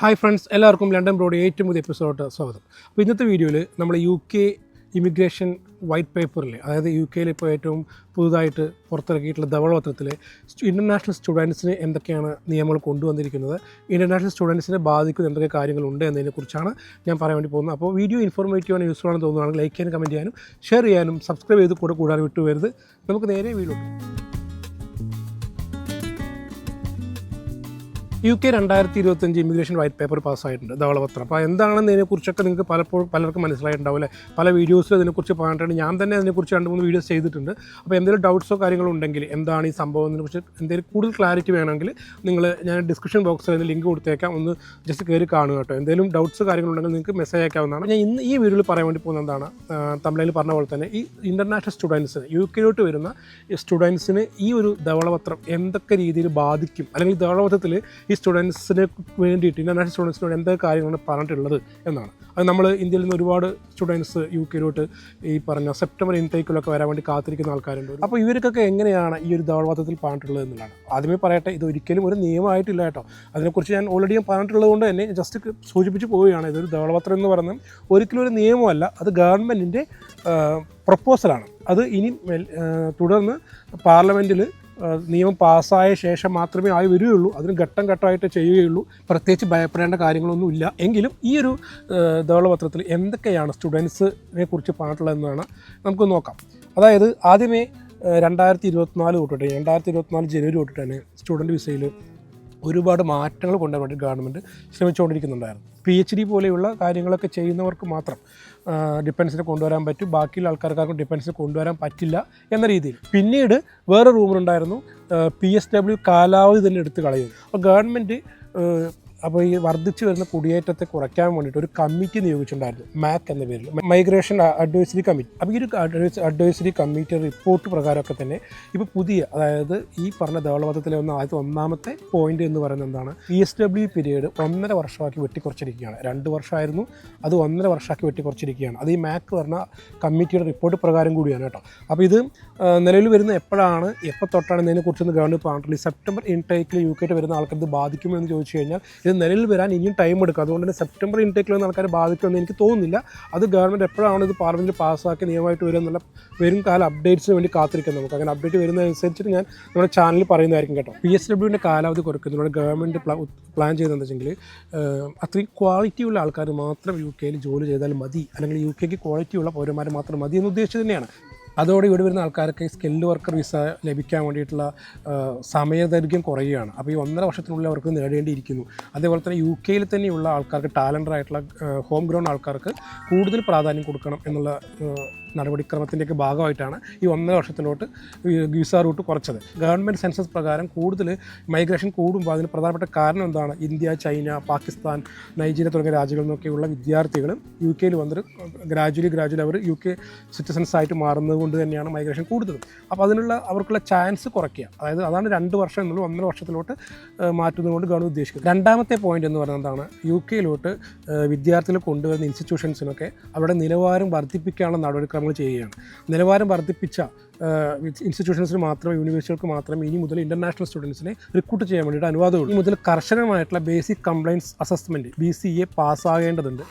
Hi friends എല്ലാവർക്കും London broad ഏറ്റവും പുതിയ എപ്പിസോഡ് സ്വാഗതം. അപ്പോൾ ഇന്നത്തെ വീഡിയോയിൽ നമ്മൾ യു കെ ഇമിഗ്രേഷൻ വൈറ്റ് പേപ്പറിൽ അതായത് യു കെയിൽ ഇപ്പോൾ ഏറ്റവും പുതുതായിട്ട് പുറത്തിറക്കിയിട്ടുള്ള ധവളപത്രത്തിൽ ഇന്റർനാഷണൽ സ്റ്റുഡൻസിന് എന്തൊക്കെയാണ് നിയമങ്ങൾ കൊണ്ടുവന്നിരിക്കുന്നത് ഇന്റർനാഷണൽ സ്റ്റുഡൻസിനെ ബാധിക്കുന്ന എന്തൊക്കെ കാര്യങ്ങളുണ്ട് എന്നതിനെക്കുറിച്ചാണ് ഞാൻ പറയാൻ വേണ്ടി പോകുന്നത്. അപ്പോൾ വീഡിയോ ഇൻഫോർമേറ്റീവ് ആണ് യൂസ്ഫുൾ ആണെന്ന് തോന്നുകയാണെങ്കിൽ ലൈക്ക് ചെയ്യാനും കമന്റ് ചെയ്യാനും ഷെയർ ചെയ്യാനും സബ്സ്ക്രൈബ് ചെയ്ത് കൂടെ വിട്ടു വിട്ടുവരുത് നമുക്ക് നേരെ വീഡിയോ യു കെ രണ്ടായിരത്തി ഇരുപത്തഞ്ച് ഇമിഗ്രേഷൻ വൈറ്റ് പേപ്പർ പാസ്സായിട്ടുണ്ട് ധവളപത്രം. അപ്പോൾ എന്താണെന്ന് ഇതിനെക്കുറിച്ചൊക്കെ നിങ്ങൾക്ക് പലപ്പോഴും പലർക്കും മനസ്സിലായിട്ടുണ്ടാവില്ല പല വീഡിയോസിലും ഇതിനെക്കുറിച്ച് പറഞ്ഞിട്ടുണ്ട്. ഞാൻ തന്നെ അതിനെക്കുറിച്ച് രണ്ട് മൂന്ന് വീഡിയോസ് ചെയ്തിട്ടുണ്ട്. അപ്പോൾ എന്തെങ്കിലും ഡൗട്ട്സോ കാര്യങ്ങളോ ഉണ്ടെങ്കിൽ എന്താണ് ഈ സംഭവം കുറിച്ച് എന്തെങ്കിലും കൂടുതൽ ക്ലാരിറ്റി വേണമെങ്കിൽ നിങ്ങൾ ഞാൻ ഡിസ്ക്രിപ്ഷൻ ബോക്സിൽ അതിന് ലിങ്ക് കൊടുത്തേക്കാം. ഒന്ന് ജസ്റ്റ് കയറി കാണുക കേട്ടോ. എന്തെങ്കിലും ഡൗട്ട്സ് കാര്യങ്ങളുണ്ടെങ്കിൽ നിങ്ങൾക്ക് മെസ്സേജ് അയക്കാവുന്നതാണ്. ഞാൻ ഇന്ന് ഈ വീഡിയോയിൽ പറയാൻ വേണ്ടി പോകുന്ന എന്താണ്? തമിഴിൽ പറഞ്ഞ പോലെ തന്നെ ഈ ഇന്റർനാഷണൽ സ്റ്റുഡൻസിന് യു കെയിലോട്ട് വരുന്ന സ്റ്റുഡൻസിന് ഈ ഒരു ധവളപത്രം എന്തൊക്കെ രീതിയിൽ ബാധിക്കും? അല്ലെങ്കിൽ ധവളപത്രത്തിൽ ഈ സ്റ്റുഡൻസിന് വേണ്ടിയിട്ട് ഇന്റർനാഷണൽ സ്റ്റുഡൻസിനോട് എന്തൊക്കെ കാര്യങ്ങളാണ് പറഞ്ഞിട്ടുള്ളത് എന്നാണ്. അത് നമ്മൾ ഇന്ത്യയിൽ നിന്ന് ഒരുപാട് സ്റ്റുഡൻസ് യു കെയിലോട്ട് ഈ പറഞ്ഞ സെപ്റ്റംബർ ഇൻടേക്കിലൊക്കെ വരാൻ വേണ്ടി കാത്തിരിക്കുന്ന ആൾക്കാരുണ്ട്. അപ്പോൾ ഇവർക്കൊക്കെ എങ്ങനെയാണ് ഈ ഒരു ദൗർവാദത്തിൽ പറഞ്ഞിട്ടുള്ളത് എന്നുള്ളതാണ്. ആദ്യമേ പറയട്ടെ ഇത് ഒരിക്കലും ഒരു നിയമമായിട്ടില്ല കേട്ടോ. അതിനെക്കുറിച്ച് ഞാൻ ഓൾറെഡി ഞാൻ പറഞ്ഞിട്ടുള്ളത് കൊണ്ട് തന്നെ ജസ്റ്റ് സൂചിപ്പിച്ച് പോവുകയാണ്. ഇതൊരു ധവളപത്രം എന്ന് പറയുന്നത് ഒരിക്കലും ഒരു നിയമമല്ല അത് ഗവൺമെന്റിന്റെ പ്രപ്പോസലാണ് അത് ഇനി തുടർന്ന് പാർലമെന്റിൽ നിയമം പാസ്സായ ശേഷം മാത്രമേ ആയി വരികയുള്ളൂ. അതിന് ഘട്ടം ഘട്ടമായിട്ട് ചെയ്യുകയുള്ളൂ. പ്രത്യേകിച്ച് ഭയപ്പെടേണ്ട കാര്യങ്ങളൊന്നുമില്ല എങ്കിലും ഈ ഒരു ധവളപത്രത്തിൽ എന്തൊക്കെയാണ് സ്റ്റുഡൻസിനെ കുറിച്ച് പറഞ്ഞിട്ടുള്ളതെന്നാണ് നമുക്ക് നോക്കാം. അതായത് ആദ്യമേ രണ്ടായിരത്തി ഇരുപത്തിനാല് തൊട്ടിട്ട് രണ്ടായിരത്തി ഇരുപത്തിനാല് ജനുവരി തൊട്ടിട്ട് തന്നെ സ്റ്റുഡന്റ് വിസയിൽ ഒരുപാട് മാറ്റങ്ങൾ കൊണ്ടുവരാൻ വേണ്ടി ഗവൺമെന്റ് ശ്രമിച്ചുകൊണ്ടിരിക്കുന്നുണ്ടായിരുന്നു. പി എച്ച് ഡി പോലെയുള്ള കാര്യങ്ങളൊക്കെ ചെയ്യുന്നവർക്ക് മാത്രം ഡിഫൻസിനെ കൊണ്ടുവരാൻ പറ്റും. ബാക്കിയുള്ള ആൾക്കാർക്കാർക്കും ഡിഫൻസിനെ കൊണ്ടുവരാൻ പറ്റില്ല എന്ന രീതിയിൽ. പിന്നീട് വേറെ റൂമറുണ്ടായിരുന്നു പി എസ് ഡബ്ല്യു കാലാവധി തന്നെ എടുത്ത് കളയും അപ്പോൾ ഗവൺമെന്റ് അപ്പോൾ ഈ വർദ്ധിച്ചു വരുന്ന കുടിയേറ്റത്തെ കുറയ്ക്കാൻ വേണ്ടിയിട്ട് ഒരു കമ്മിറ്റി നിയോഗിച്ചിട്ടുണ്ടായിരുന്നു. മാക് എന്ന പേരിൽ. മൈഗ്രേഷൻ അഡ്വൈസറി കമ്മിറ്റി അപ്പോൾ ഈ ഒരു അഡ്വൈസറി കമ്മിറ്റി റിപ്പോർട്ട് പ്രകാരമൊക്കെ തന്നെ ഇപ്പോൾ പുതിയ അതായത് ഈ പറഞ്ഞ ധവളപത്രത്തിലെ ഒന്ന് ആദ്യത്തെ ഒന്നാമത്തെ പോയിന്റ് എന്ന് പറയുന്നത് എന്താണ്? പി എസ് ഡബ്ല്യു പീരീഡ് ഒന്നര വർഷമാക്കി വെട്ടിക്കുറച്ചിരിക്കുകയാണ്. രണ്ട് വർഷമായിരുന്നു. അത് ഒന്നര വർഷമാക്കി വെട്ടിക്കുറച്ചിരിക്കുകയാണ്. അത് ഈ മാക് പറഞ്ഞ കമ്മിറ്റിയുടെ റിപ്പോർട്ട് പ്രകാരം കൂടിയാണ് കേട്ടോ. അപ്പോൾ ഇത് നിലവിൽ വരുന്ന എപ്പോഴാണ്? എപ്പോൾ തൊട്ടാണ്? ഇതിനെക്കുറിച്ചൊന്ന് ഗവൺമെന്റ് പറഞ്ഞിട്ടുള്ളത് സെപ്റ്റംബർ ഇൻടേക്കിൽ യു കെ വരുന്ന ആൾക്കാർ ഇത് ബാധിക്കുമോ എന്ന് ചോദിച്ചു കഴിഞ്ഞാൽ ഇത് നിലയിൽ വരാൻ ഇനിയും ടൈം എടുക്കും. അതുകൊണ്ട് തന്നെ സെപ്റ്റംബർ ഇൻടേക്കിൽ വന്ന് ആൾക്കാരെ ബാധിക്കുമെന്ന് എനിക്ക് തോന്നുന്നില്ല. അത് ഗവൺമെന്റ് എപ്പോഴാണ് ഇത് പാർലമെന്റിൽ പാസ്സാക്കി നിയമമായിട്ട് വരും എന്നുള്ള വരും കാല അപ്ഡേറ്റ്സിന് വേണ്ടി കാത്തിരിക്കാം നമുക്ക് അങ്ങനെ അപ്ഡേറ്റ് വരുന്നതനുസരിച്ചിട്ട് ഞാൻ നമ്മുടെ ചാനലിൽ പറയുന്നതായിരിക്കും കേട്ടോ. പി എസ് ഡബ്ല്യുവിന്റെ കാലാവധി കുറയ്ക്കുന്നതിലൂടെ ഗവൺമെന്റ് പ്ലാൻ ചെയ്തതെന്ന് വെച്ചെങ്കിൽ അത്രയും ക്വാളിറ്റിയുള്ള ആൾക്കാർ മാത്രം യു കെയിൽ ജോലി ചെയ്താൽ മതി. അല്ലെങ്കിൽ യു കെക്ക് ക്വാളിറ്റിയുള്ള പൗരന്മാർ മാത്രം മതി എന്ന് ഉദ്ദേശിച്ചത് തന്നെയാണ്. അതോടെ ഇവിടെ വരുന്ന ആൾക്കാർക്ക് സ്കിൽഡ് വർക്കർ വിസ ലഭിക്കാൻ വേണ്ടിയിട്ടുള്ള സമയദൈർഘ്യം കുറയുകയാണ്. അപ്പോൾ ഈ ഒന്നര വർഷത്തിനുള്ളിൽ അവർക്ക് നേടേണ്ടിയിരിക്കുന്നു. അതേപോലെ തന്നെ യു കെയിൽ തന്നെയുള്ള ആൾക്കാർക്ക് ടാലന്റഡ് ആയിട്ടുള്ള ഹോം ഗ്രൗണ്ട് ആൾക്കാർക്ക് കൂടുതൽ പ്രാധാന്യം കൊടുക്കണം എന്നുള്ള നടപടിക്രമത്തിന്റെയൊക്കെ ഭാഗമായിട്ടാണ് ഈ ഒന്നര വർഷത്തിലോട്ട് വിസ റൂട്ട് കുറച്ചത്. ഗവൺമെന്റ് സെൻസസ് പ്രകാരം കൂടുതൽ മൈഗ്രേഷൻ കൂടുമ്പോൾ അതിന് പ്രധാനപ്പെട്ട കാരണം എന്താണ്? ഇന്ത്യ ചൈന പാകിസ്ഥാൻ നൈജീരിയ തുടങ്ങിയ രാജ്യങ്ങളിൽ നിന്നൊക്കെയുള്ള വിദ്യാർത്ഥികൾ യു കെയിൽ വന്നിട്ട് ഗ്രാജുവലി ഗ്രാജുവലി അവർ യു കെ സിറ്റിസൺസ് ആയിട്ട് മാറുന്നത് കൊണ്ട് തന്നെയാണ് മൈഗ്രേഷൻ കൂടുതലും. അപ്പോൾ അതിനുള്ള അവർക്കുള്ള ചാൻസ് കുറയ്ക്കുക. അതായത് അതാണ് രണ്ട് വർഷം എന്നുള്ളത് ഒന്നര വർഷത്തിലോട്ട് മാറ്റുന്നത് കൊണ്ട് ഗവൺമെന്റ് ഉദ്ദേശിക്കുന്നത്. രണ്ടാമത്തെ പോയിന്റ് എന്ന് പറയുന്നത് എന്താണ്? യു കെയിലോട്ട് വിദ്യാർത്ഥികൾ കൊണ്ടുവരുന്ന ഇൻസ്റ്റിറ്റ്യൂഷൻസിനൊക്കെ അവിടെ നിലവാരം വർദ്ധിപ്പിക്കാനുള്ള നടപടിക്രമങ്ങൾ ചെയ്യുകയാണ്. നിലവാരം വർദ്ധിപ്പിച്ച ഇൻസ്റ്റിറ്റ്യൂഷൻസിന് മാത്രം യൂണിവേഴ്സിറ്റികൾക്ക് മാത്രം ഇനി മുതൽ ഇന്റർനാഷണൽ സ്റ്റുഡൻസിനെ റിക്രൂട്ട് ചെയ്യാൻ വേണ്ടിയിട്ട് അനുവാദമുള്ളൂ ഇനി മുതൽ കർശനമായിട്ടുള്ള basic compliance assessment B C A പാസ്സാകേണ്ടതുണ്ട്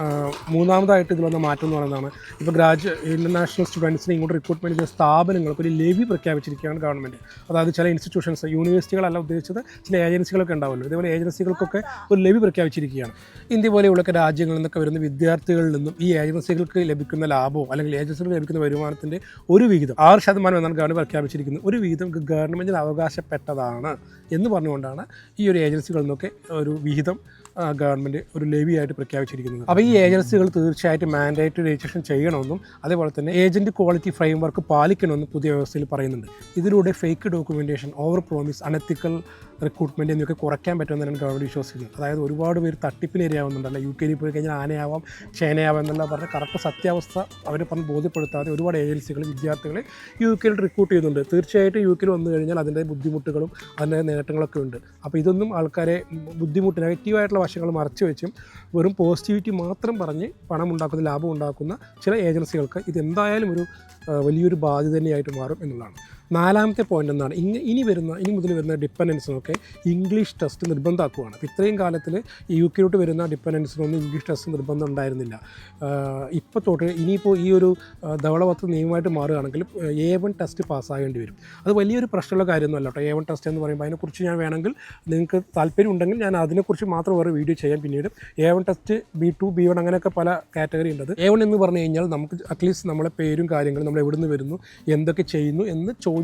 മൂന്നാമതായിട്ട് ഇതിൽ വന്ന മാറ്റം എന്ന് പറയുന്നതാണ് ഇപ്പോൾ ഗ്രാജു ഇന്റർനാഷണൽ സ്റ്റുഡൻസിനെ ഇങ്ങോട്ട് റിക്രൂട്ട്മെന്റ് ചെയ്യുന്ന സ്ഥാപനങ്ങൾക്ക് ഒരു ലെവി പ്രഖ്യാപിച്ചിരിക്കുകയാണ് ഗവൺമെന്റ് അതായത് ചില ഇൻസ്റ്റിറ്റ്യൂഷൻസ് യൂണിവേഴ്സിറ്റികളല്ല ഉദ്ദേശിച്ചത് ചില ഏജൻസികളൊക്കെ ഉണ്ടാവുമല്ലോ. ഇതേപോലെ ഏജൻസികൾക്കൊക്കെ ഒരു ലെവി പ്രഖ്യാപിച്ചിരിക്കുകയാണ്. ഇന്ത്യ പോലെയുള്ള രാജ്യങ്ങളിൽ നിന്നൊക്കെ വരുന്ന വിദ്യാർത്ഥികളിൽ നിന്നും ഈ ഏജൻസികൾക്ക് ലഭിക്കുന്ന ലാഭവും അല്ലെങ്കിൽ ഏജൻസികൾക്ക് ലഭിക്കുന്ന വരുമാനത്തിന്റെ ഒരു വിഹിതം ആറ് ശതമാനം എന്നാണ് ഗവൺമെന്റ് പ്രഖ്യാപിച്ചിരിക്കുന്നത്. ഒരു വിഹിതം ഗവൺമെന്റിന് അവകാശപ്പെട്ടതാണ് എന്ന് പറഞ്ഞുകൊണ്ടാണ് ഈ ഒരു ഏജൻസികളിൽ നിന്നൊക്കെ ഒരു വിഹിതം ഗവൺമെന്റ് ഒരു ലെവിയായിട്ട് പ്രഖ്യാപിച്ചിരിക്കുന്നത്. അപ്പോൾ ഈ ഏജൻസികൾ തീർച്ചയായിട്ടും മാൻഡേറ്ററി രജിസ്ട്രേഷൻ ചെയ്യണമെന്നും അതേപോലെ തന്നെ ഏജന്റ് ക്വാളിറ്റി ഫ്രെയിം വർക്ക് പാലിക്കണമെന്നും പുതിയ വ്യവസ്ഥയിൽ പറയുന്നുണ്ട്. ഇതിലൂടെ fake documentation over promise unethical recruitment എന്നിവയൊക്കെ കുറയ്ക്കാൻ പറ്റുമെന്നാണ് ഗവൺമെന്റ് വിശ്വസിക്കുന്നത്. അതായത് ഒരുപാട് പേര് തട്ടിപ്പിന് ഇരയാവുന്നുണ്ടല്ലോ. യു കെയിൽ പോയി കഴിഞ്ഞാൽ ആനയാവാം ചേനയാവാം എന്നുള്ള പറഞ്ഞ കറക്റ്റ് സത്യാവസ്ഥ അവർ പറഞ്ഞ് ബോധ്യപ്പെടുത്താതെ ഒരുപാട് ഏജൻസികൾ വിദ്യാർത്ഥികളെ യു കെയിൽ റിക്രൂട്ട് ചെയ്യുന്നുണ്ട്. തീർച്ചയായിട്ടും യു കെയിൽ വന്നു കഴിഞ്ഞാൽ അതിന്റെ ബുദ്ധിമുട്ടുകളും അതിന്റെ നേട്ടങ്ങളൊക്കെ ഉണ്ട്. അപ്പോൾ ഇതൊന്നും ആൾക്കാരെ ബുദ്ധിമുട്ട് നെഗറ്റീവായിട്ടുള്ള വശങ്ങൾ മറച്ചു വെച്ചും വെറും പോസിറ്റിവിറ്റി മാത്രം പറഞ്ഞ് പണം ഉണ്ടാക്കുന്ന ലാഭം ഉണ്ടാക്കുന്ന ചില ഏജൻസികൾക്ക് ഇതെന്തായാലും ഒരു വലിയൊരു ബാധ്യത തന്നെയായിട്ട് മാറും എന്നുള്ളതാണ്. നാലാമത്തെ പോയിന്റ് ഇങ്ങ ഇനി വരുന്ന ഇനി മുതൽ വരുന്ന ഡിപ്പെൻഡൻസിനൊക്കെ ഇംഗ്ലീഷ് ടെസ്റ്റ് നിർബന്ധമാക്കുകയാണ് ഇത്രയും കാലത്തിൽ യു കെയിലോട്ട് വരുന്ന ഡിപ്പെൻഡൻസിനൊന്നും ഇംഗ്ലീഷ് ടെസ്റ്റ് നിർബന്ധം ഉണ്ടായിരുന്നില്ല. ഇപ്പോൾ തൊട്ട് ഇനിയിപ്പോൾ ഈ ഒരു ധവളപത്ത് നിയമമായിട്ട് മാറുകയാണെങ്കിൽ എ വൺ ടെസ്റ്റ് പാസ്സാകേണ്ടി വരും. അത് വലിയൊരു പ്രശ്നമുള്ള കാര്യമൊന്നുമല്ല കേട്ടോ. എ വൺ ടെസ്റ്റ് എന്ന് പറയുമ്പോൾ അതിനെക്കുറിച്ച് ഞാൻ വേണമെങ്കിൽ നിങ്ങൾക്ക് താല്പര്യം ഉണ്ടെങ്കിൽ ഞാൻ അതിനെക്കുറിച്ച് മാത്രം വേറെ വീഡിയോ ചെയ്യാം പിന്നീട് A one test B two B one അങ്ങനെയൊക്കെ പല കാറ്റഗറി ഉണ്ട്. എ വൺ എന്ന് പറഞ്ഞു കഴിഞ്ഞാൽ നമുക്ക് അറ്റ്ലീസ്റ്റ് നമ്മളെ പേരും കാര്യങ്ങളും നമ്മൾ എവിടെ നിന്ന് വരുന്നു എന്തൊക്കെ ചെയ്യുന്നു എന്ന് ചോദിച്ച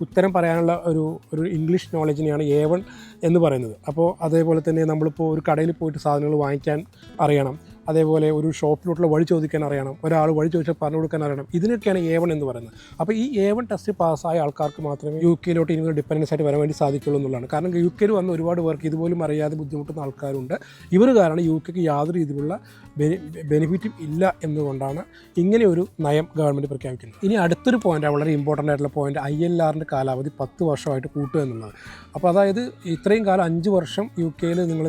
ഉത്തരം പറയാനുള്ള ഒരു ഒരു ഇംഗ്ലീഷ് നോളജിനെയാണ് എ വൺ എന്ന് പറയുന്നത്. അപ്പോൾ അതേപോലെ തന്നെ നമ്മളിപ്പോൾ ഒരു കടയിൽ പോയിട്ട് സാധനങ്ങൾ വാങ്ങിക്കാൻ അറിയണം. അതേപോലെ ഒരു ഷോപ്പിലോട്ടുള്ള വഴി ചോദിക്കാൻ അറിയണം ഒരാൾ വഴി ചോദിച്ചാൽ പറഞ്ഞു കൊടുക്കാൻ അറിയണം. ഇതിനൊക്കെയാണ് എ വൺ എന്ന് പറയുന്നത്. അപ്പോൾ ഈ എ വൺ ടെസ്റ്റ് പാസ്സായ ആൾക്കാർക്ക് മാത്രമേ യു കെയിലോട്ട് ഇനി ഡിപ്പെൻഡൻസ് ആയിട്ട് വരാൻ വേണ്ടി സാധിക്കുള്ളൂ എന്നുള്ളതാണ്. കാരണം യു കെയിൽ വന്ന ഒരുപാട് പേർക്ക് ഇതുപോലും അറിയാതെ ബുദ്ധിമുട്ടുന്ന ആൾക്കാരുണ്ട്. ഇവർ കാരണം യു കെക്ക് യാതൊരു രീതിയിലുള്ള ബെനിഫിറ്റും ഇല്ല എന്നുകൊണ്ടാണ് ഇങ്ങനെ ഒരു നയം ഗവൺമെന്റ് പ്രഖ്യാപിക്കുന്നത്. ഇനി അടുത്തൊരു പോയിന്റ് വളരെ ഇമ്പോർട്ടന്റ് ആയിട്ടുള്ള പോയിന്റ് ഐ എൽ ആറിന്റെ കാലാവധി പത്ത് വർഷമായിട്ട് കൂട്ടുക എന്നുള്ളത് അപ്പോൾ അതായത് ഇത്രയും കാലം അഞ്ച് വർഷം യു കെയിൽ നിങ്ങൾ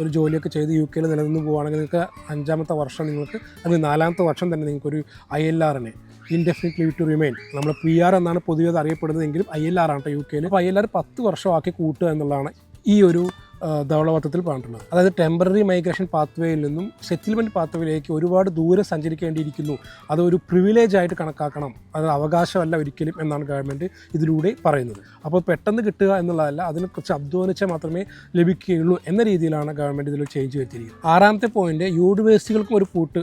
ഒരു ജോലിയൊക്കെ ചെയ്ത് യു കെയിൽ നിലനിന്ന് പോവുകയാണെങ്കിൽ നിങ്ങൾക്ക് അഞ്ചാമത്തെ വർഷം നിങ്ങൾക്ക് അല്ലെങ്കിൽ നാലാമത്തെ വർഷം തന്നെ നിങ്ങൾക്കൊരു ഐ എൽ ആറിനെ ഇൻഡെഫിനിറ്റ് ടു റിമെയിൻ നമ്മൾ പി ആർ എന്നാണ് പൊതുവെ അത് അറിയപ്പെടുന്നതെങ്കിലും ഐ എൽ ആർ ആണ് യു കെയിൽ അപ്പോൾ ഐ എൽ ആർ പത്ത് വർഷമാക്കി കൂട്ടുക എന്നുള്ളതാണ് ഈ ഒരു ധവളപത്രത്തിൽ പറഞ്ഞിട്ടുള്ളത് അതായത് ടെമ്പററി മൈഗ്രേഷൻ പാത്വേയിൽ നിന്നും സെറ്റിൽമെന്റ് പാത്വേയിലേക്ക് ഒരുപാട് ദൂരെ സഞ്ചരിക്കേണ്ടിയിരിക്കുന്നു. അത് ഒരു പ്രിവിലേജ് ആയിട്ട് കണക്കാക്കണം. അത് അവകാശമല്ല ഒരിക്കലും എന്നാണ് ഗവൺമെന്റ് ഇതിലൂടെ പറയുന്നത്. അപ്പോൾ പെട്ടെന്ന് കിട്ടുക എന്നുള്ളതല്ല അതിനെക്കുറിച്ച് അധ്വാനിച്ചാൽ മാത്രമേ ലഭിക്കുകയുള്ളൂ എന്ന രീതിയിലാണ് ഗവൺമെന്റ് ഇതിൽ ചേഞ്ച് വരുത്തിയിരിക്കുന്നത്. ആറാമത്തെ പോയിന്റ് യൂണിവേഴ്സിറ്റികൾക്കും ഒരു പൂട്ട്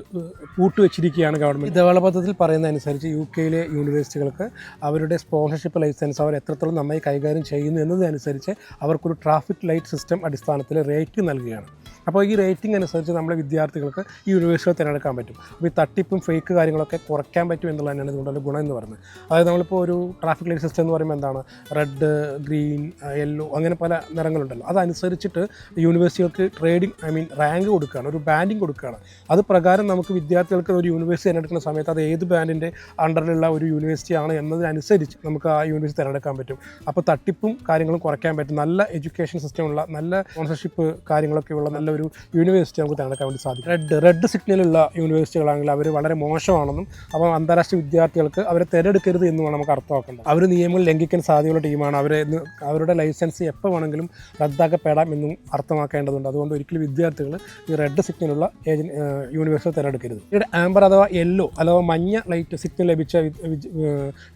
പൂട്ട് വെച്ചിരിക്കുകയാണ് ഗവൺമെന്റ് ധവളപത്രത്തിൽ പറയുന്ന അനുസരിച്ച് യു കെയിലെ യൂണിവേഴ്സിറ്റികൾക്ക് അവരുടെ സ്പോൺസർഷിപ്പ് ലൈസൻസ് അവർ എത്രത്തോളം നന്നായി കൈകാര്യം ചെയ്യുന്നു എന്നതനുസരിച്ച് അവർക്കൊരു ട്രാഫിക് ലൈറ്റ് സിസ്റ്റം അടിസ്ഥാനത്തിൽ റേറ്റ് നൽകുകയാണ്. അപ്പോൾ ഈ റേറ്റിംഗ് അനുസരിച്ച് നമ്മളെ വിദ്യാർത്ഥികൾക്ക് ഈ യൂണിവേഴ്സിറ്റി തിരഞ്ഞെടുക്കാൻ പറ്റും. അപ്പോൾ ഈ തട്ടിപ്പും ഫേക്ക് കാര്യങ്ങളൊക്കെ കുറയ്ക്കാൻ പറ്റും എന്നുള്ളത് തന്നെയാണ് ഇതുകൊണ്ടൊരു ഗുണം എന്ന് പറയുന്നത്. അതായത് നമ്മളിപ്പോൾ ഒരു ട്രാഫിക് ലൈറ്റ് സിസ്റ്റം എന്ന് പറയുമ്പോൾ എന്താണ്? റെഡ് ഗ്രീൻ യെല്ലോ അങ്ങനെ പല നിറങ്ങളുണ്ടല്ലോ. അതനുസരിച്ചിട്ട് യൂണിവേഴ്സിറ്റികൾക്ക് ട്രേഡിംഗ് ഐ മീൻ റാങ്ക് കൊടുക്കുകയാണ് ഒരു ബാൻഡിങ് കൊടുക്കുകയാണ്. അത് പ്രകാരം നമുക്ക് വിദ്യാർത്ഥികൾക്ക് ഒരു യൂണിവേഴ്സിറ്റി തിരഞ്ഞെടുക്കുന്ന സമയത്ത് അത് ഏത് ബാൻഡിന്റെ അണ്ടറിലുള്ള ഒരു യൂണിവേഴ്സിറ്റി ആണ് എന്നതിനനുസരിച്ച് നമുക്ക് ആ യൂണിവേഴ്സിറ്റി തിരഞ്ഞെടുക്കാൻ പറ്റും. അപ്പോൾ തട്ടിപ്പും കാര്യങ്ങളും കുറയ്ക്കാൻ പറ്റും. നല്ല എഡ്യൂക്കേഷൻ സിസ്റ്റമുള്ള നല്ല സ്പോൺസർഷിപ്പ് കാര്യങ്ങളൊക്കെ ഉള്ള നല്ലൊരു യൂണിവേഴ്സിറ്റി നമുക്ക് തിരഞ്ഞെടുക്കാൻ വേണ്ടി സാധിക്കും. റെഡ് റെഡ് സിഗ്നലുള്ള യൂണിവേഴ്സിറ്റികളാണെങ്കിൽ അവർ വളരെ മോശമാണെന്നും അപ്പോൾ അന്താരാഷ്ട്ര വിദ്യാർത്ഥികൾക്ക് അവരെ തിരഞ്ഞെടുക്കരുത് എന്നുമാണ് നമുക്ക് അർത്ഥമാക്കേണ്ടത്. അവർ നിയമങ്ങൾ ലംഘിക്കാൻ സാധ്യതയുള്ള ടീമാണ്. അവരെ അവരുടെ ലൈസൻസ് എപ്പോൾ വേണമെങ്കിലും റദ്ദാക്കപ്പെടാം എന്നും അർത്ഥമാക്കേണ്ടതുണ്ട്. അതുകൊണ്ട് ഒരിക്കലും വിദ്യാർത്ഥികൾ ഈ റെഡ് സിഗ്നലുള്ള ഏജൻ യൂണിവേഴ്സിറ്റി തിരഞ്ഞെടുക്കരുത്. ഇവിടെ ആംബർ അഥവാ യെല്ലോ അഥവാ മഞ്ഞ ലൈറ്റ് സിഗ്നൽ ലഭിച്ച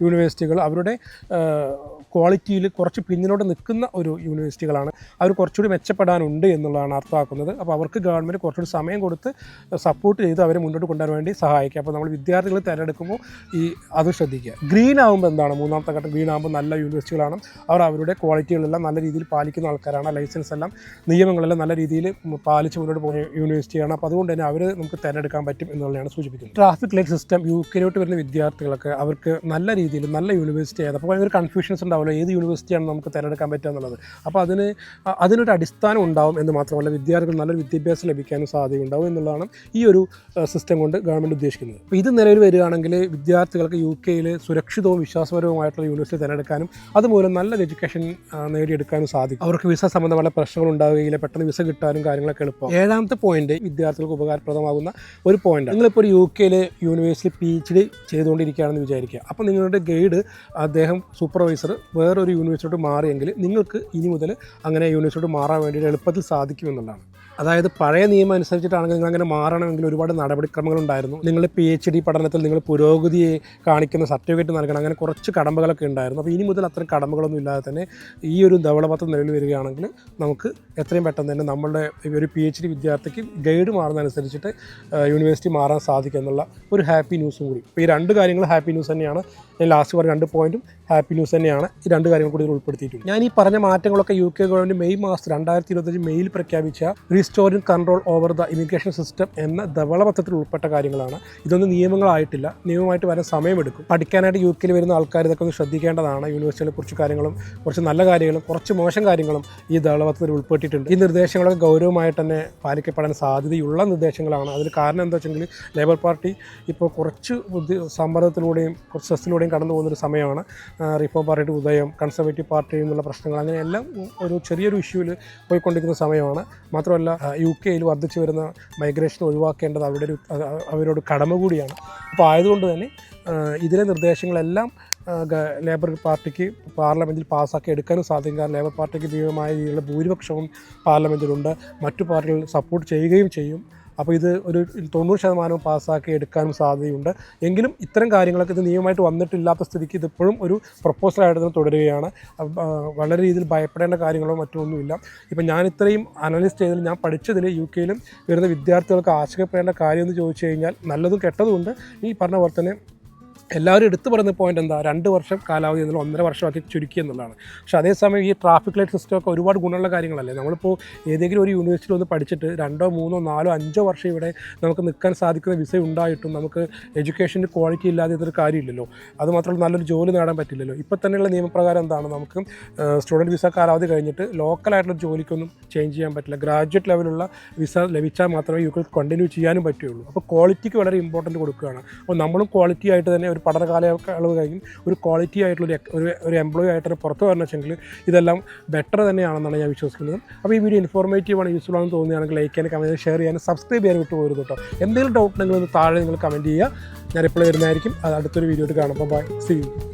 യൂണിവേഴ്സിറ്റികൾ അവരുടെ ക്വാളിറ്റിയിൽ കുറച്ച് പിന്നിലോട്ട് നിൽക്കുന്ന ഒരു യൂണിവേഴ്സിറ്റികളാണ് അവർ കുറച്ചുകൂടി മെച്ചപ്പെടാനുണ്ട് എന്നുള്ളതാണ് അർത്ഥമാക്കുന്നത്. അപ്പോൾ അവർക്ക് ഗവൺമെന്റ് കുറച്ചുകൂടി സമയം കൊടുത്ത് സപ്പോർട്ട് ചെയ്ത് അവരെ മുന്നോട്ട് കൊണ്ടുവരാൻ വേണ്ടി സഹായിക്കുക അപ്പോൾ നമ്മൾ വിദ്യാർത്ഥികൾ തിരഞ്ഞെടുക്കുമ്പോൾ ഈ അത് ശ്രദ്ധിക്കുക. ഗ്രീൻ ആകുമ്പോൾ എന്താണ്? മൂന്നാമത്തെ ഘട്ടം ഗ്രീൻ ആകുമ്പോൾ നല്ല യൂണിവേഴ്സിറ്റികളാണ് അവർ അവരുടെ ക്വാളിറ്റികളെല്ലാം നല്ല രീതിയിൽ പാലിക്കുന്ന ആൾക്കാരാണ്. ലൈസൻസ് എല്ലാം നിയമങ്ങളെല്ലാം നല്ല രീതിയിൽ പാലിച്ച് മുന്നോട്ട് പോകുന്ന യൂണിവേഴ്സിറ്റിയാണ് അപ്പോൾ അതുകൊണ്ട് തന്നെ അവർ നമുക്ക് തിരഞ്ഞെടുക്കാൻ പറ്റും എന്നുള്ളതാണ് സൂചിപ്പിക്കുന്നത്. ട്രാഫിക് ലൈറ്റ് സിസ്റ്റം യു കെയിലോട്ട് വരുന്ന വിദ്യാർത്ഥികൾക്ക് അവർക്ക് നല്ല രീതിയിൽ നല്ല യൂണിവേഴ്സിറ്റി ആയത്. അപ്പോൾ ഭയങ്കര കൺഫ്യൂഷൻസ് ഉണ്ടാവുമല്ലോ. ഏത് യൂണിവേഴ്സിറ്റിയാണ് നമുക്ക് തിരഞ്ഞെടുക്കാൻ പറ്റുക എന്നുള്ളത്? അപ്പോൾ അതിന് അതിനൊരു അടിസ്ഥാനം ഉണ്ടാവും എന്ന് മാത്രമല്ല വിദ്യാർത്ഥികൾ നല്ലൊരു വിദ്യാഭ്യാസം ലഭിക്കാനും സാധ്യതയുണ്ടാവും എന്നുള്ളതാണ് ഈ ഒരു സിസ്റ്റം കൊണ്ട് ഗവൺമെന്റ് ഉദ്ദേശിക്കുന്നത്. അപ്പോൾ ഇത് നിലവിൽ വരികയാണെങ്കിൽ വിദ്യാർത്ഥികൾക്ക് യു കെയിൽ സുരക്ഷിതവും വിശ്വാസപരവുമായിട്ടുള്ള യൂണിവേഴ്സിറ്റി തിരഞ്ഞെടുക്കാനും അതുമൂലം നല്ലൊരു എഡ്യൂക്കേഷൻ നേടിയെടുക്കാനും സാധിക്കും. അവർക്ക് വിസ സംബന്ധമായ പ്രശ്നങ്ങൾ ഉണ്ടാവുകയില്ല. പെട്ടെന്ന് വിസ കിട്ടാനും കാര്യങ്ങളൊക്കെ എളുപ്പം ഏഴാമത്തെ പോയിന്റ് വിദ്യാർത്ഥികൾക്ക് ഉപകാരപ്രദമാകുന്ന ഒരു പോയിന്റ് നിങ്ങളിപ്പോൾ ഒരു യു കെയിൽ യൂണിവേഴ്സിറ്റി പി എച്ച് ഡി ചെയ്തുകൊണ്ടിരിക്കുകയാണെന്ന് വിചാരിക്കുക. അപ്പോൾ നിങ്ങളുടെ ഗൈഡ് അദ്ദേഹം സൂപ്പർവൈസർ വേറൊരു യൂണിവേഴ്സിറ്റിയോട്ട് മാറിയെങ്കിൽ നിങ്ങൾക്ക് ഇനി മുതൽ അങ്ങനെ യൂണിവേഴ്സിറ്റിയോട്ട് മാറാൻ വേണ്ടിയിട്ട് എളുപ്പത്തിൽ സാധിക്കുമെന്നുള്ളതാണ്. അതായത് പഴയ നിയമം അനുസരിച്ചിട്ടാണെങ്കിൽ നിങ്ങൾ അങ്ങനെ മാറണമെങ്കിൽ ഒരുപാട് നടപടിക്രമങ്ങളുണ്ടായിരുന്നു. നിങ്ങൾ പി എച്ച് ഡി പഠനത്തിൽ നിങ്ങൾ പുരോഗതിയെ കാണിക്കുന്ന സർട്ടിഫിക്കറ്റ് നൽകണം. അങ്ങനെ കുറച്ച് കടമ്പകളൊക്കെ ഉണ്ടായിരുന്നു. അപ്പോൾ ഇനി മുതൽ അത്തരം കടമ്പകളൊന്നും ഇല്ലാതെ തന്നെ ഈ ഒരു ധവളപത്രം നിലവിൽ വരികയാണെങ്കിൽ നമുക്ക് എത്രയും പെട്ടെന്ന് തന്നെ നമ്മളുടെ ഒരു പി എച്ച് ഡി വിദ്യാർത്ഥിക്ക് ഗൈഡ് മാറുന്നതനുസരിച്ചിട്ട് യൂണിവേഴ്സിറ്റി മാറാൻ സാധിക്കും എന്നുള്ള ഒരു ഹാപ്പി ന്യൂസും കൂടി. ഇപ്പോൾ ഈ രണ്ട് കാര്യങ്ങൾ ഹാപ്പി ന്യൂസ് തന്നെയാണ്. ഞാൻ ലാസ്റ്റ് പറഞ്ഞ രണ്ട് പോയിന്റും ഹാപ്പി ന്യൂസ് തന്നെയാണ്. ഈ രണ്ട് കാര്യങ്ങൾ കൂടി ഉൾപ്പെടുത്തിയിട്ടുണ്ട്. ഞാൻ ഈ പറഞ്ഞ മാറ്റങ്ങളൊക്കെ യു കെ ഗവൺമെന്റ് മെയ് മാസം രണ്ടായിരത്തി ഇരുപത്തഞ്ച് മെയ്യിൽ പ്രഖ്യാപിച്ച restoring control over the immigration system എന്ന ധവളപത്രത്തിൽ ഉൾപ്പെട്ട കാര്യങ്ങളാണ്. ഇതൊന്നും നിയമങ്ങളായിട്ടില്ല. നിയമമായിട്ട് വരാൻ സമയമെടുക്കും. പഠിക്കാനായിട്ട് യു കെയിൽ വരുന്ന ആൾക്കാർ ഇതൊക്കെ ഒന്ന് ശ്രദ്ധിക്കേണ്ടതാണ്. യൂണിവേഴ്സിറ്റികളെ കുറിച്ച് കാര്യങ്ങളും കുറച്ച് നല്ല കാര്യങ്ങളും കുറച്ച് മോശം കാര്യങ്ങളും ഈ ധവളപത്രത്തിൽ ഉൾപ്പെട്ടിട്ടുണ്ട്. ഈ നിർദ്ദേശങ്ങളൊക്കെ ഗൗരവമായിട്ട് തന്നെ പാലിക്കപ്പെടാൻ സാധ്യതയുള്ള നിർദ്ദേശങ്ങളാണ്. അതിന് കാരണം എന്താ വെച്ചെങ്കിൽ ലേബർ പാർട്ടി ഇപ്പോൾ കുറച്ച് ബുദ്ധി സമ്മർദ്ദത്തിലൂടെയും കുറച്ച് സ്ട്രെസ്സിലൂടെയും കടന്നു പോകുന്നൊരു സമയമാണ്. റിഫോം പാർട്ടിയുടെ ഉദയം കൺസർവേറ്റീവ് പാർട്ടി എന്നുള്ള പ്രശ്നങ്ങൾ അങ്ങനെയെല്ലാം ഒരു ചെറിയൊരു ഇഷ്യൂവിൽ പോയിക്കൊണ്ടിരിക്കുന്ന സമയമാണ്. മാത്രമല്ല യു കെയിൽ വർദ്ധിച്ചു വരുന്ന മൈഗ്രേഷൻ ഒഴിവാക്കേണ്ടത് അവരുടെ ഒരു അവരോട് കടമ കൂടിയാണ്. അപ്പോൾ ആയതുകൊണ്ട് തന്നെ ഇതിലെ നിർദ്ദേശങ്ങളെല്ലാം ലേബർ പാർട്ടിക്ക് പാർലമെന്റിൽ പാസ്സാക്കി എടുക്കാനും സാധിക്കും. കാരണം ലേബർ പാർട്ടിക്ക് ഭീമമായ രീതിയിലുള്ള ഭൂരിപക്ഷവും പാർലമെന്റിലുണ്ട് മറ്റു പാർട്ടികൾ സപ്പോർട്ട് ചെയ്യുകയും ചെയ്യും. അപ്പോൾ ഇത് ഒരു തൊണ്ണൂറ് ശതമാനവും പാസ്സാക്കി എടുക്കാനും സാധ്യതയുണ്ട്. എങ്കിലും ഇത്തരം കാര്യങ്ങളൊക്കെ ഇത് നിയമമായിട്ട് വന്നിട്ടില്ലാത്ത സ്ഥിതിക്ക് ഇതിപ്പോഴും ഒരു പ്രപ്പോസലായിട്ട് തുടരുകയാണ്. വളരെ രീതിയിൽ ഭയപ്പെടേണ്ട കാര്യങ്ങളോ മറ്റോ ഒന്നുമില്ല. ഇപ്പം ഞാൻ ഇത്രയും അനലൈസ് ചെയ്തതിൽ ഞാൻ പഠിച്ചതിൽ യു കെയിലും വരുന്ന വിദ്യാർത്ഥികൾക്ക് ആശങ്കപ്പെടേണ്ട കാര്യം എന്ന് ചോദിച്ചു കഴിഞ്ഞാൽ നല്ലതും കെട്ടതുമുണ്ട് ഈ പറഞ്ഞ പോലെ തന്നെ എല്ലാവരും എടുത്തു പറയുന്ന പോയിന്റ് എന്താ? രണ്ട് വർഷം കാലാവധി എന്നുള്ള ഒന്നര വർഷമാക്കി ചുരുക്കി എന്നുള്ളതാണ്. പക്ഷേ അതേസമയം ഈ ട്രാഫിക് ലൈറ്റ് സിസ്റ്റം ഒക്കെ ഒരുപാട് ഗുണമുള്ള കാര്യങ്ങളല്ലേ? നമ്മളിപ്പോൾ ഏതെങ്കിലും ഒരു യൂണിവേഴ്സിറ്റിയിൽ ഒന്ന് പഠിച്ചിട്ട് രണ്ടോ മൂന്നോ നാലോ അഞ്ചോ വർഷം ഇവിടെ നമുക്ക് നിൽക്കാൻ സാധിക്കുന്ന വിസ ഉണ്ടായിട്ടും നമുക്ക് എഡ്യൂക്കേഷന്റെ ക്വാളിറ്റി ഇല്ലാതെ ഇതൊരു കാര്യമില്ലല്ലോ. അതുമാത്രമല്ല നല്ലൊരു ജോലി നേടാൻ പറ്റില്ലല്ലോ. ഇപ്പോൾ തന്നെയുള്ള നിയമപ്രകാരം എന്താണ്? നമുക്ക് സ്റ്റുഡന്റ് വിസ കാലാവധി കഴിഞ്ഞിട്ട് ലോക്കലായിട്ടുള്ള ജോലിക്കൊന്നും ചേഞ്ച് ചെയ്യാൻ പറ്റില്ല. ഗ്രാജുവേറ്റ് ലെവലുള്ള വിസ ലഭിച്ചാൽ മാത്രമേ യു കണ്ടിന്യൂ ചെയ്യാനും പറ്റുള്ളൂ അപ്പോൾ ക്വാളിറ്റിക്ക് വളരെ ഇമ്പോർട്ടന്റ് കൊടുക്കുകയാണ്. അപ്പോൾ നമ്മളും ക്വാളിറ്റി ആയിട്ട് തന്നെ ഒരു പഠന കാലയളവ് കഴിഞ്ഞ് ഒരു ക്വാളിറ്റി ആയിട്ടുള്ള ഒരു ഒരു എംപ്ലോയി ആയിട്ട് പുറത്ത് വരണമെങ്കിൽ ഇതെല്ലാം ബെറ്റർ തന്നെയാണെന്നാണ് ഞാൻ വിശ്വസിക്കുന്നത്. അപ്പോൾ ഈ വീഡിയോ ഇൻഫോർമേറ്റീവ് ആണ് യൂസ്ഫുൾ ആണെന്ന് തോന്നുകയാണെങ്കിൽ ലൈക്ക് ചെയ്യാൻ കമന്റ് ഷെയർ ചെയ്യാനും സബ്സ്ക്രൈബ് ചെയ്യാൻ വിട്ടു പോകരുത് കേട്ടോ. എന്തെങ്കിലും ഡൗട്ട് ഒന്ന് താഴെ നിങ്ങൾ കമന്റ് ചെയ്യുക. ഞാൻ എപ്പോഴും വരുന്നതായിരിക്കും. അത് അടുത്തൊരു വീഡിയോ കാണുമ്പോൾ ബൈ സീ യു